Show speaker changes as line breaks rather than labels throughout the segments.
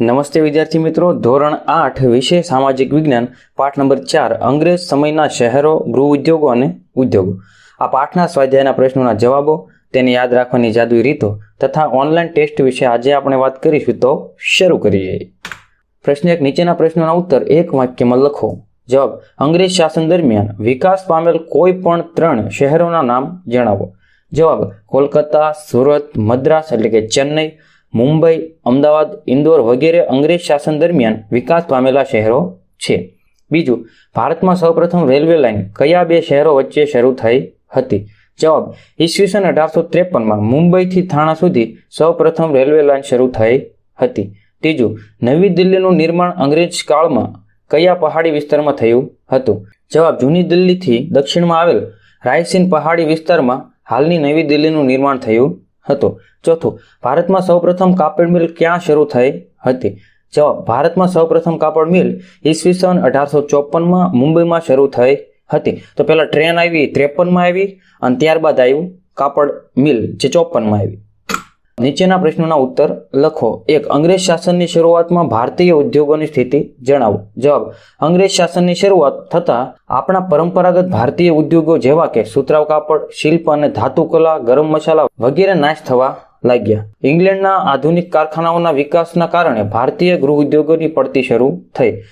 નમસ્તે વિદ્યાર્થી મિત્રો. ધોરણ આઠ, વિષય સામાજિક વિજ્ઞાન, પાઠ નંબર ચાર, અંગ્રેજ સમયના શહેરો, ગૃહ ઉદ્યોગો અને ઉદ્યોગો. આ પાઠના સ્વાધ્યાયના પ્રશ્નોના જવાબો, તેને યાદ રાખવાની જાદુઈ રીતો તથા ઓનલાઈન ટેસ્ટ વિશે આજે આપણે વાત કરીશું તો શરૂ કરીએ. પ્રશ્ન એક, નીચેના પ્રશ્નોના ઉત્તર એક વાક્યમાં લખો. જવાબ, અંગ્રેજ શાસન દરમિયાન વિકાસ પામેલ કોઈ પણ ત્રણ શહેરોના નામ જણાવો. જવાબ, કોલકાતા, સુરત, મદ્રાસ એટલે કે ચેન્નઈ. મુંબઈ, અમદાવાદ, ઇન્દોર વગેરે અંગ્રેજ શાસન દરમિયાન વિકાસ પામેલા શહેરો છે. બીજું, ભારતમાં સૌપ્રથમ રેલવે લાઇન કયા બે શહેરો વચ્ચે શરૂ થઈ હતી? જવાબ, ઈસવીસન અઢારસો ત્રેપનમાં મુંબઈથી થાણા સુધી સૌપ્રથમ રેલવે લાઇન શરૂ થઈ હતી. ત્રીજું, નવી દિલ્હીનું નિર્માણ અંગ્રેજ કાળમાં કયા પહાડી વિસ્તારમાં થયું હતું? જવાબ, જૂની દિલ્હીથી દક્ષિણમાં આવેલ રાયસીન પહાડી વિસ્તારમાં હાલની નવી દિલ્હીનું નિર્માણ થયું હતું. ચોથું, ભારતમાં સૌપ્રથમ કાપડ મિલ ક્યાં શરૂ થઈ હતી? જવાબ, ભારતમાં સૌપ્રથમ કાપડ મિલ ઈસવીસન અઢારસો ચોપનમાં મુંબઈમાં શરૂ થઈ હતી. તો પહેલાં ટ્રેન આવી, ત્રેપનમાં આવી અને ત્યારબાદ આવ્યું કાપડ મિલ જે ચોપનમાં આવી. નીચેના પ્રશ્નોના ઉત્તર લખો. એક, અંગ્રેજ શાસનની શરૂઆતમાં ભારતીય ઉદ્યોગોની સ્થિતિ જણાવો. જવાબ, અંગ્રેજ શાસનની શરૂઆત થતાં આપણા પરંપરાગત ભારતીય ઉદ્યોગો જેવા કે સુતરાવ કાપડ, શિલ્પ અને ધાતુકલા ગરમ મસાલા વગેરે નાશ થવા લાગ્યા. ઇંગ્લેન્ડના આધુનિક કારખાનાઓના વિકાસના કારણે ભારતીય ગૃહ ઉદ્યોગોની પડતી શરૂ થઈ.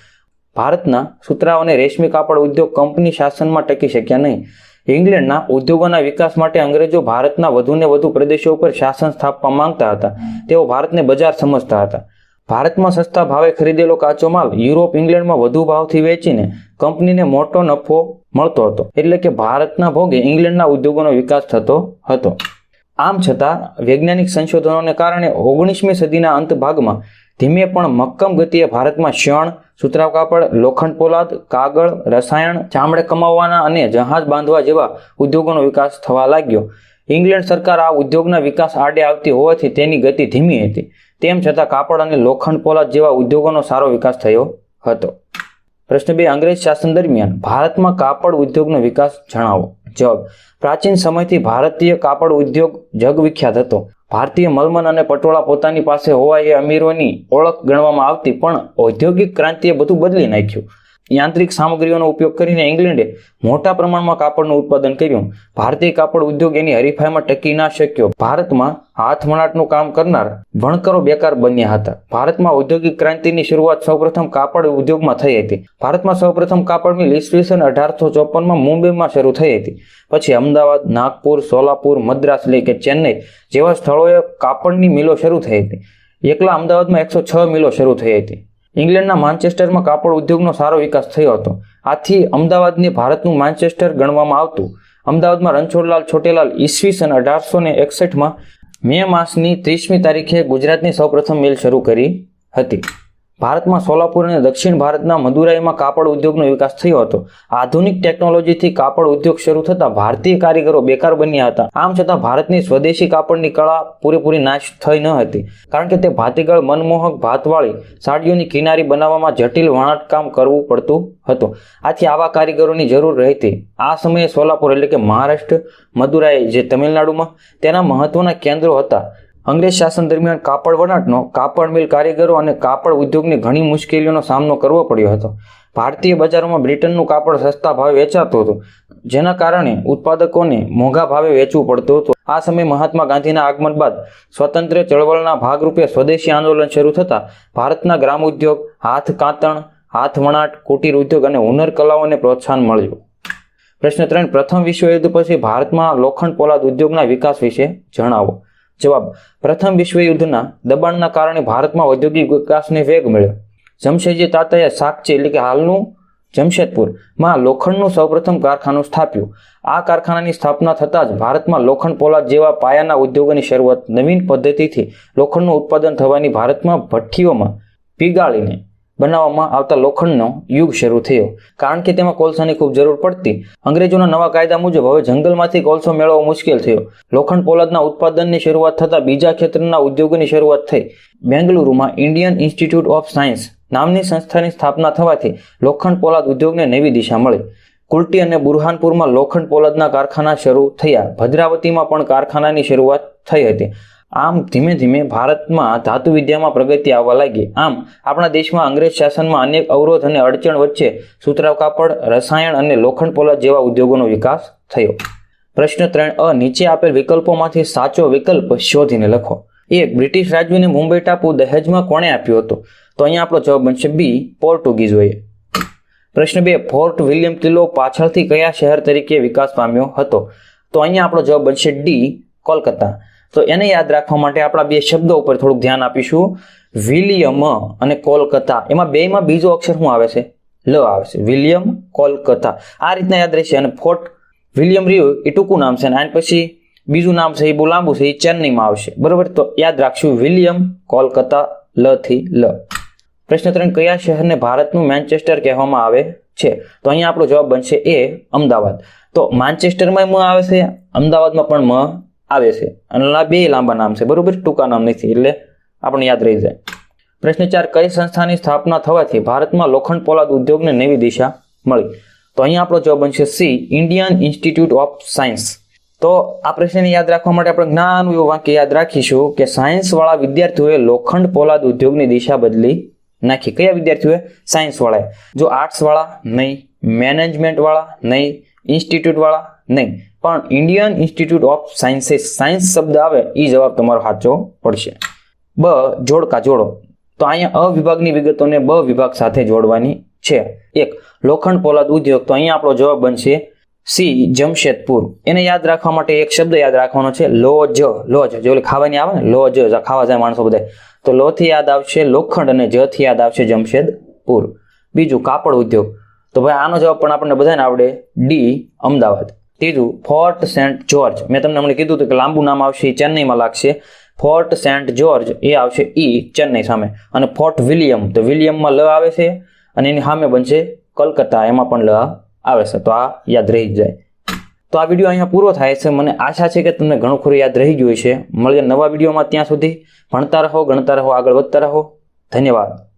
ભારતના સુતરાવ અને રેશમી કાપડ ઉદ્યોગ કંપની શાસનમાં ટકી શક્યા નહીં. ઇંગ્લેન્ડના ઉદ્યોગોના વિકાસ માટે અંગ્રેજો ભારતના વધુને વધુ પ્રદેશો ઉપર શાસન સ્થાપવા માંગતા હતા. તેઓ ભારતને બજાર સમજતા હતા. ભારતમાં સસ્તા ભાવે ખરીદેલો કાચો માલ યુરોપ ઇંગ્લેન્ડમાં વધુ ભાવથી વેચીને કંપનીને મોટો નફો મળતો હતો. એટલે કે ભારતના ભોગે ઇંગ્લેન્ડના ઉદ્યોગોનો વિકાસ થતો હતો. આમ છતાં વૈજ્ઞાનિક સંશોધનોને કારણે ઓગણીસમી સદીના અંત ભાગમાં ધીમે પણ મક્કમ ગતિએ ભારતમાં શણ સુતરાવ કાપડ, લોખંડ પોલાદ, કાગળ, રસાયણ, ચામડે કમાવવાના અને જહાજ બાંધવા જેવા ઉદ્યોગોનો વિકાસ થવા લાગ્યો. ઇંગ્લેન્ડ સરકાર આ ઉદ્યોગના વિકાસ આડે આવતી હોવાથી તેની ગતિ ધીમી હતી. તેમ છતાં કાપડ અને લોખંડ પોલાદ જેવા ઉદ્યોગોનો સારો વિકાસ થયો હતો. પ્રશ્ન બે, અંગ્રેજ શાસન દરમિયાન ભારતમાં કાપડ ઉદ્યોગનો વિકાસ જણાવો. જવાબ, પ્રાચીન સમયથી ભારતીય કાપડ ઉદ્યોગ જગવિખ્યાત હતો. ભારતીય મલમન અને પટોળા પોતાની પાસે હોવા એ અમીરોની ઓળખ ગણવામાં આવતી, પણ ઔદ્યોગિક ક્રાંતિએ બધું બદલી નાખ્યું. યાંત્રિક સામગ્રીઓનો ઉપયોગ કરીને ઇંગ્લેન્ડે મોટા પ્રમાણમાં કાપડનું ઉત્પાદન કર્યું. ભારતીય કાપડ ઉદ્યોગ એની હરીફાઈમાં ટકી ના શક્યો. ભારતમાં હાથ વણાટનું કામ કરનાર વણકરો બેકાર બન્યા હતા. ભારતમાં ઔદ્યોગિક ક્રાંતિની શરૂઆત સૌપ્રથમ કાપડ ઉદ્યોગમાં થઈ હતી. ભારતમાં સૌપ્રથમ કાપડ મિલ ઈસવીસન અઢારસો ચોપનમાં મુંબઈમાં શરૂ થઈ હતી. પછી અમદાવાદ, નાગપુર, સોલાપુર, મદ્રાસ લે કે ચેન્નઈ જેવા સ્થળોએ કાપડની મિલો શરૂ થઈ હતી. એકલા અમદાવાદમાં એકસો છ મિલો શરૂ થઈ હતી. ઇંગ્લેન્ડના માન્ચેસ્ટરમાં કાપડ ઉદ્યોગનો સારો વિકાસ થયો હતો. આથી અમદાવાદને ભારતનું માન્ચેસ્ટર ગણવામાં આવતું. અમદાવાદમાં રણછોડલાલ છોટેલાલ ઈસવીસન અઢારસો ને એકસઠમાં મે માસની ત્રીસમી તારીખે ગુજરાતની સૌપ્રથમ મિલ શરૂ કરી હતી. ભારતમાં સોલાપુર અને દક્ષિણ ભારતના મદુરાઈમાં કાપડ ઉદ્યોગનો વિકાસ થયો હતો. આધુનિક ટેકનોલોજીથી કાપડ ઉદ્યોગ શરૂ થતાં ભારતીય કારીગરો બેકાર બન્યા હતા. આમ છતાં ભારતની સ્વદેશી કાપડની કળા પૂરેપૂરી નાશ થઈ ન હતી. કારણ કે તે ભાતીગળ મનમોહક ભાતવાળી સાડીઓની કિનારી બનાવવામાં જટિલ વણાટકામ કરવું પડતું હતું. આથી આવા કારીગરોની જરૂર રહેતી. આ સમયે સોલાપુર એટલે કે મહારાષ્ટ્ર, મદુરાઈ જે તમિલનાડુમાં તેના મહત્વના કેન્દ્રો હતા. અંગ્રેજ શાસન દરમિયાન કાપડ વણાટનો, કાપડ મિલ કારીગરો અને કાપડ ઉદ્યોગને ઘણી મુશ્કેલીઓનો સામનો કરવો પડ્યો હતો. ભારતીય બજારોમાં બ્રિટનનું કાપડ સસ્તા ભાવે વેચાતું હતું, જેના કારણે ઉત્પાદકોને મોંઘા ભાવે વેચવું પડતું હતું. આ સમયે મહાત્મા ગાંધીના આગમન બાદ સ્વતંત્ર ચળવળના ભાગરૂપે સ્વદેશી આંદોલન શરૂ થતાં ભારતના ગ્રામ ઉદ્યોગ, હાથ કાંતણ, હાથ વણાટ, કુટીર ઉદ્યોગ અને હુનર કલાઓને પ્રોત્સાહન મળ્યું. પ્રશ્ન ત્રણ, પ્રથમ વિશ્વયુદ્ધ પછી ભારતમાં લોખંડ પોલાદ ઉદ્યોગના વિકાસ વિશે જણાવો. જવાબ, પ્રથમ વિશ્વયુદ્ધના દબાણના કારણે ભારતમાં ઔદ્યોગિક વિકાસને વેગ મળ્યો. જમશેદજી તાતાએ સાકચી એટલે કે હાલનું જમશેદપુરમાં લોખંડનું સૌપ્રથમ કારખાનું સ્થાપ્યું. આ કારખાનાની સ્થાપના થતાં જ ભારતમાં લોખંડ પોલાદ જેવા પાયાના ઉદ્યોગોની શરૂઆત નવીન પદ્ધતિથી લોખંડનું ઉત્પાદન થવાની ભારતમાં ભઠ્ઠીઓમાં પીગાળીને બનાવવામાં આવતા લોખંડનો યુગ શરૂ થયો. કારણ કે તેમાં કોલસાની ખૂબ જરૂર પડતી. અંગ્રેજોના નવા કાયદા મુજબ હવે જંગલમાંથી કોલસો મેળવવો મુશ્કેલ થયો. લોખંડ પોલાદના ઉત્પાદનની શરૂઆત થતાં બીજા ક્ષેત્રના ઉદ્યોગોની શરૂઆત થઈ. બેંગલુરુમાં ઇન્ડિયન ઇન્સ્ટિટ્યૂટ ઓફ સાયન્સ નામની સંસ્થાની સ્થાપના થવાથી લોખંડ પોલાદ ઉદ્યોગને નવી દિશા મળી. કુલટી અને બુરહાનપુરમાં લોખંડ પોલાદના કારખાના શરૂ થયા. ભદ્રાવતીમાં પણ કારખાનાની શરૂઆત થઈ હતી. આમ ધીમે ધીમે ભારતમાં ધાતુ વિદ્યામાં પ્રગતિ આવવા લાગી. આમ, આપણા દેશમાં અંગ્રેજ શાસનમાં અનેક અવરોધ અને અડચણ વચ્ચે સુતરાવ કાપડ, રસાયણ અને લોખંડ પોલાદ જેવા ઉદ્યોગોનો વિકાસ થયો. પ્રશ્ન ત્રણ અ, નીચે આપેલ વિકલ્પોમાંથી સાચો વિકલ્પ શોધીને લખો. એક બ્રિટિશ રાજવીને મુંબઈ ટાપુ દહેજમાં કોણે આપ્યો હતો? તો અહીંયા આપણો જવાબ બનશે બી, પોર્ટુગીઝોએ. પ્રશ્ન બે, ફોર્ટ વિલિયમ કિલ્લો પાછળથી કયા શહેર તરીકે વિકાસ પામ્યો હતો? તો અહીંયા આપણો જવાબ બનશે ડી, કોલકાતા. તો એને યાદ રાખવા માટે આપણા બે શબ્દો ઉપર થોડુંક ધ્યાન આપીશું. વિલિયમ અને કોલકાતા. એમાં બેમાં બીજો અક્ષર શું આવે છે? લ આવે છે. વિલિયમ કોલકાતા. આ રીતના યાદ રહેશે. અને ફોર્ટ વિલિયમ રહ્યું એ ટૂંકું નામ છે આને પછી બીજું નામ છે એ બહુ લાંબુ છે, એ ચેન્નઈમાં આવશે. બરોબર? તો યાદ રાખશું. વિલિયમ કોલકાતા લ થી લ. પ્રશ્ન ત્રણ, કયા શહેરને ભારતનું મેન્ચેસ્ટર કહેવામાં આવે છે? તો અહીંયા આપણો જવાબ બનશે એ અમદાવાદ. તો માન્ચેસ્ટરમાં મ આવે છે, અમદાવાદમાં પણ મ આવે છે. અને બે લાંબા નામ છે. બરોબર ટૂંકા નામ નથી, એટલે આપણે યાદ રહી જાય. પ્રશ્ન ચાર, કઈ સંસ્થાની સ્થાપના થવાથી ભારતમાં લોખંડ પોલાદ ઉદ્યોગને નવી દિશા મળી? તો અહીંયા આપણો જવાબ બનશે C Indian Institute of Science તો આ પ્રશ્નને યાદ રાખવા માટે આપણે જ્ઞાન એવું વાક્ય યાદ રાખીશું કે સાયન્સવાળા વિદ્યાર્થીઓએ લોખંડ પોલાદ ઉદ્યોગની દિશા બદલી નાખી. કયા વિદ્યાર્થીઓએ? સાયન્સવાળાએ. જો આર્ટ્સવાળા નહીં, મેનેજમેન્ટવાળા નહીં ઇન્સ્ટિટ્યૂટવાળા નહીં. પણ ઇન્ડિયન ઇન્સ્ટિટ્યૂટ ઓફ સાયન્સે સાયન્સ શબ્દ આવે એ જવાબ તમારો સાચો પડશે. બ, જોડકા, જોડો. તો અહીંયા અ વિભાગની વિગતોને બ વિભાગ સાથે જોડવાની છે. એક, લોખંડ પોલાદ ઉદ્યોગ. તો અહીંયા આપણો જવાબ બનશે સી, જમશેદપુર. એને યાદ રાખવા માટે એક શબ્દ યાદ રાખવાનો છે લો જ લો જ જે ખાવાની આવે ને જ, ખાવા જાય માણસો બધા. તો લો થી યાદ આવશે લોખંડ અને જ થી યાદ આવશે જમશેદપુર. બીજું, કાપડ ઉદ્યોગ. તો ભાઈ આનો જવાબ પણ આપણને બધાને આવડે ડી, અમદાવાદ. ત્રીજું, ફોર્ટ સેન્ટ જ્યોર્જ. મેં તમને હમણાં કીધું હતું કે લાંબુ નામ આવશે એ ચેન્નઈમાં લાગશે. ફોર્ટ સેન્ટ જ્યોર્જ, એ આવશે ઈ ચેન્નઈ સામે. અને ફોર્ટ વિલિયમ, તો વિલિયમમાં લ આવે છે અને એની સામે બનશે કલકત્તા, એમાં પણ લ આવે છે. તો આ યાદ રહી જ જાય. તો આ વીડિયો અહીંયા પૂરો થાય છે. મને આશા છે કે તમને ઘણું ખરું યાદ રહી ગયું છે મળીએ નવા વિડીયોમાં ત્યાં સુધી. ભણતા રહો, ગણતા રહો, આગળ વધતા રહો. ધન્યવાદ.